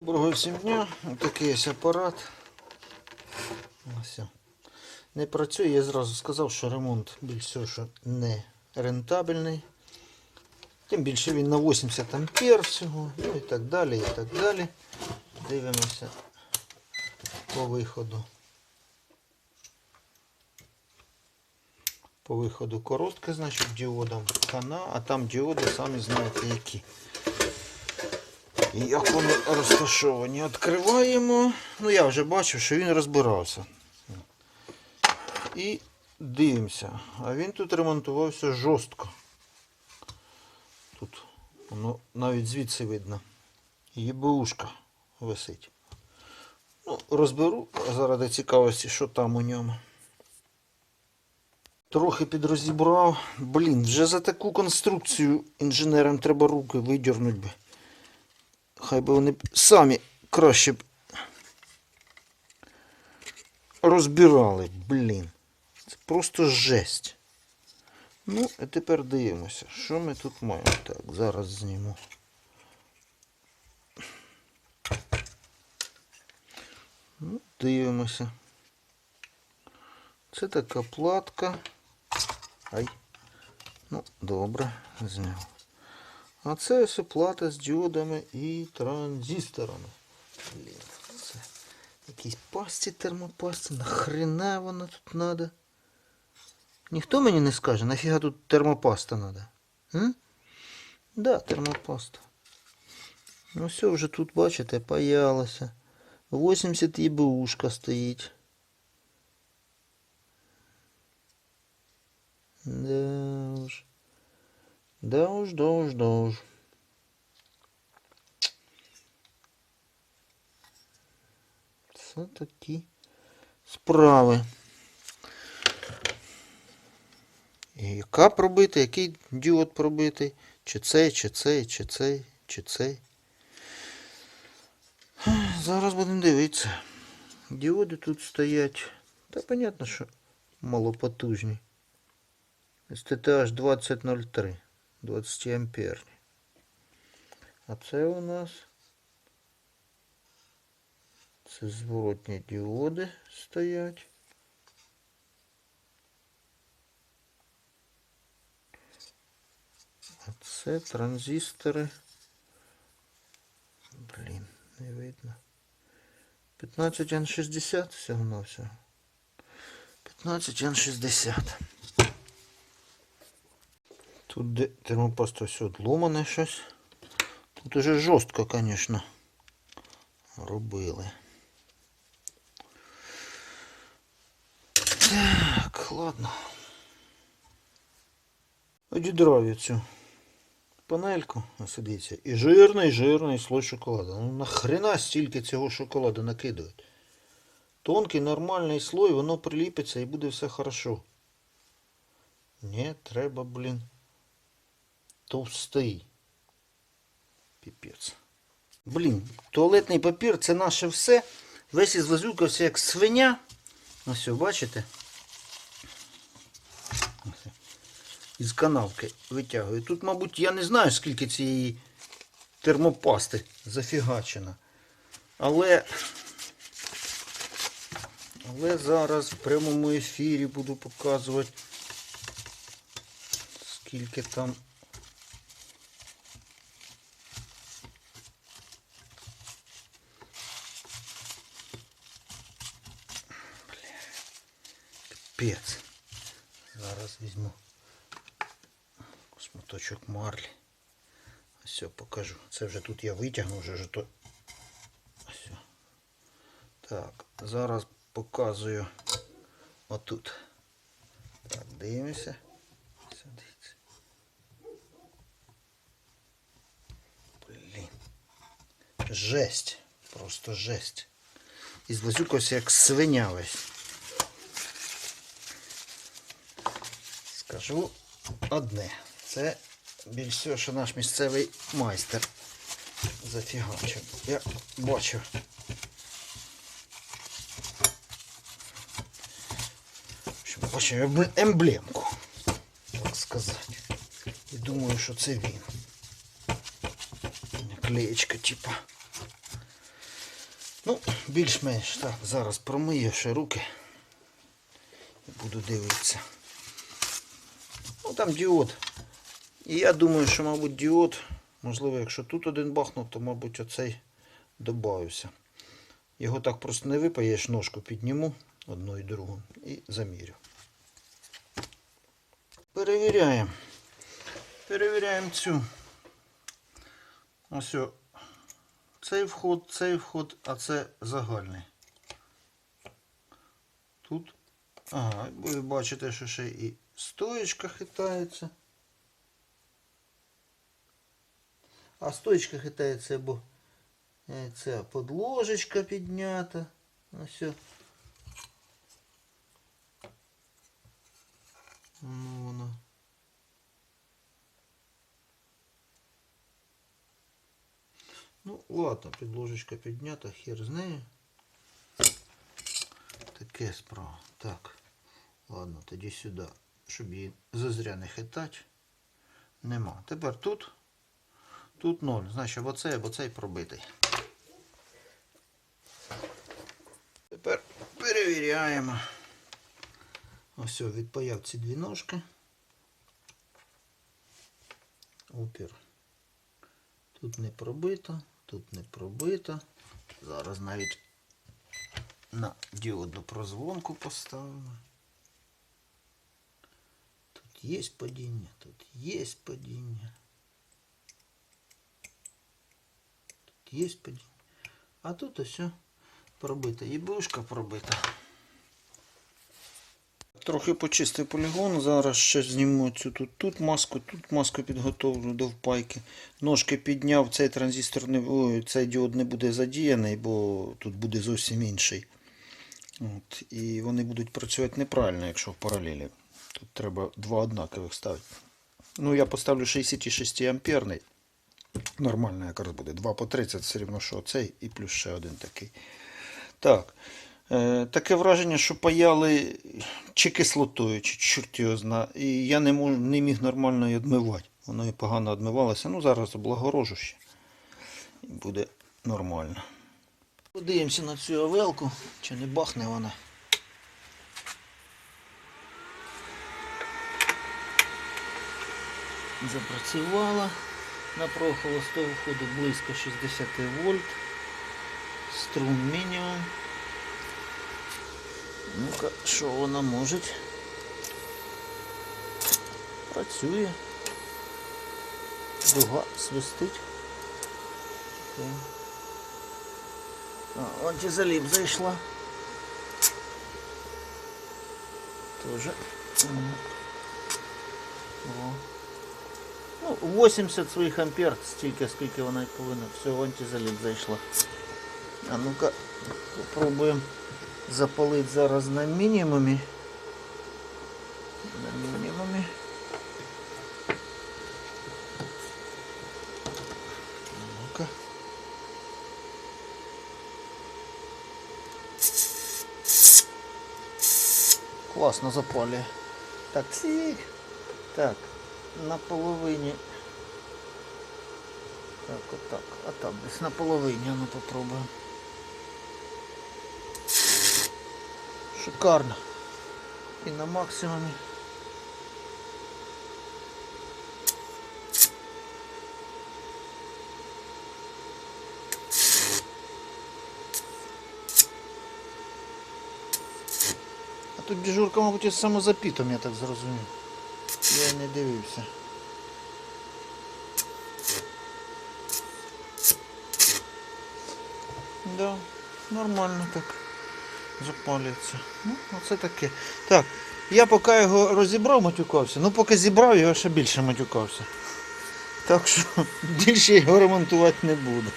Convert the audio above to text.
Доброго всім дня. Такий ось апарат. Ось. Не працює, я зразу сказав, що ремонт більш всього, що не рентабельний. Тим більше він на 80 ампер всього, ну і так далі, і так далі. Дивимося по виходу. По виходу коротке, значить, діодом хана, а там діоди самі знаєте які. Як вони розташовані? Відкриваємо. Ну я вже бачив, що він розбирався. І дивимося. А він тут ремонтувався жорстко. Тут воно навіть звідси видно. ЄБУшка висить. Ну, розберу заради цікавості, що там у ньому. Трохи підрозібрав. Блін, вже за таку конструкцію інженерам треба руки видірнути би. Хай би вони самі краще б розбирали, блін. Це просто жесть. Ну, а тепер дивимося, що ми тут маємо. Так, зараз зніму. Ну, дивимося. Це така платка. Ай. Ну, добре, зняв. А це ось плата з діодами і транзисторами. Блін, це якісь пасті термопасти. Нахрена вона тут надо? Ніхто мені не скаже, нафіга тут термопаста надо? М? Да, термопаста. Ну все, вже тут, бачите, паялося. 80 ЄБУшка стоїть. Да. Да уж, да уж, да уж. Це такі справи. Яка пробита, який діод пробитий? Чи цей, чи цей, чи цей, чи цей. Зараз будемо дивитися. Діоди тут стоять. Та понятно, що малопотужні. STTH 2003. 20 амперні. А це у нас це зворотні діоди стоять. А це транзистори. Блін, не видно. 15 N60 всього на всього. 15 N60. Тут де термопаста все одломане щось. Тут уже жорстко, звісно, робили. Так, ладно. Одідрав я цю панельку, ось і жирний, жирний слой шоколаду. Ну нахрена стільки цього шоколаду накидують? Тонкий нормальний слой, воно приліпиться і буде все хорошо. Ні, треба, блін товстий. Піпець. Блін, туалетний папір це наше все. Весь ізвазюкався як свиня. Ось, бачите? Із канавки витягую. Тут, мабуть, я не знаю, скільки цієї термопасти зафігачено. Але. Але зараз в прямому ефірі буду показувати, скільки там Капець. Зараз візьму шматочок марлі. Все покажу. Це вже тут я витягну вже ж то. Ось. Так, зараз показую отут. Так, дивимося. Все. Блін. Жесть. Просто жесть. І злазюкався як свиня весь. Скажу одне. Це більш всього, що наш місцевий майстер зафігачив. Я бачу. Бачу емблемку, так сказати. І думаю, що це він. Наклеєчка, типа. Ну, більш-менш так, зараз промию ще руки і буду дивитися. Ну там діод. І я думаю, що, мабуть, діод, можливо, якщо тут один бахнув, то, мабуть, оцей додався. Його так просто не випаєш, ножку підніму одну і другу і замірю. Перевіряємо. Перевіряємо цю. Ось о, цей вход, цей вход, а це загальний. Тут. Ага, ви бачите, що ще і стоечка хитається. А стоечка хитається, бо е, ця подложечка піднята. Ось. Ну, воно. Ну, ладно, підложечка піднята, хер з нею. Таке справа. Так. Ладно, тоді сюди, щоб її зазря не хитати. Нема. Тепер тут. Тут ноль. Значить, або цей, або цей пробитий. Тепер перевіряємо. Ось відпаяв ці дві ножки. Опір. Тут не пробито, тут не пробито. Зараз навіть на діодну прозвонку поставимо. Є падіння, тут є падіння. Тут є падіння. А тут ось пробита. Єбушка пробита. Трохи почистив полігон. Зараз ще зніму цю тут, тут маску, тут маску підготовлю до впайки. Ножки підняв, цей транзистор не ой, цей діод не буде задіяний, бо тут буде зовсім інший. От, і вони будуть працювати неправильно, якщо в паралелі. Тут треба два однакових ставити. Ну, я поставлю 66 амперний. Нормально якраз буде. 2 по 30 все рівно, що цей і плюс ще один такий. Так. Е, таке враження, що паяли чи кислотою, чи чорт його зна. І я не, мож, не міг нормально її відмивати. Воно і погано відмивалося. Ну, зараз облагорожу ще. І буде нормально. Подивимося на цю овелку, чи не бахне вона. Запрацювала. Напруга холостого входу близько 60 вольт. Струм мінімум. Ну-ка, що вона може? Працює. Дуга свистить. Антизаліп зайшла. Тоже. О. Ну, 80 своїх ампер, стільки, скільки вона і повинна. Все, в антизаліп зайшла. А ну-ка, попробуємо запалити зараз на мінімумі. На мінімумі. Ну-ка. Класно запалює. Так, тих. Так, На половині. Так, отак. А так, десь на половині, ну попробуємо. Шикарно. І на максимумі. А тут дежурка, мабуть, із самозапітом, я так зрозумів. Я не дивився. Да, нормально так запалюється. Ну, оце таке. Так, я поки його розібрав, матюкався, ну поки зібрав, я ще більше матюкався. Так що більше його ремонтувати не буду.